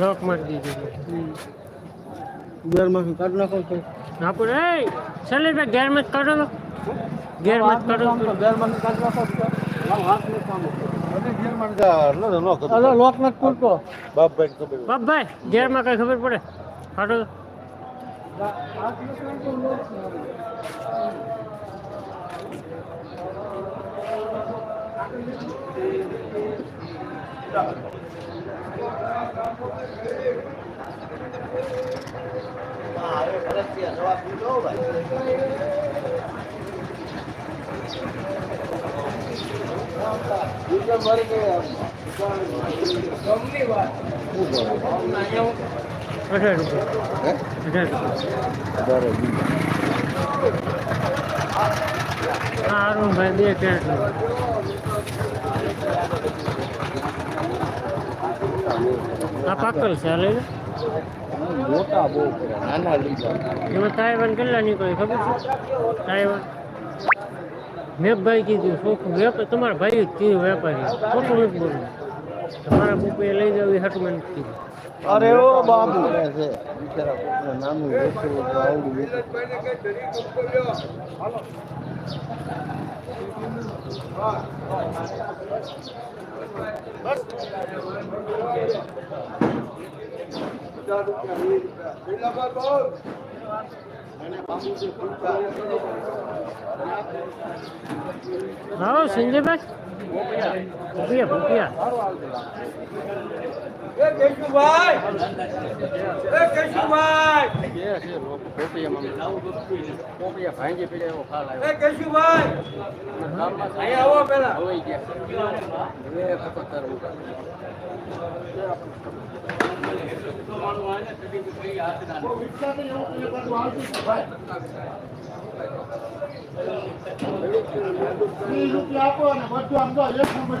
લોક મારી દીધું ઘરમાં કાઢ નાખો તો. આપણે એ શૈલેષભાઈ ગેરમાં જ કાઢો તો. ગેરમાં જ કાઢો. ઘરમાં કાઢ નાખો ખબર પડે કાઢો તો. હાથ ને કામ તો લોક અઢાર રૂપિયા. અઢાર રૂપિયા સારું ભાઈ બે કેરેટ આ પાકલ છે આ લઈ લો. મોટા બહુ નાના લીધા એમાં તાઇવાન કેટલા નીકળે ખબર છે? તાઇવાન મેઘભાઈ કીધું ચોખ્ખું વેપાર તમારા ભાઈ જ કીધું વેપારી. ખોટું નથી બોલું. તમારા બુપે લઈ જાવ એ હાટું મને કીધું. અરે ઓ બાબુ. છે બિચારા નાનું વેચવું આવડું વેચવું આવો સંજયભાઈ ભૂપિયા ભૂપિયા આપો અને બધું આમ તો એક નંબર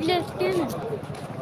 Let's get it.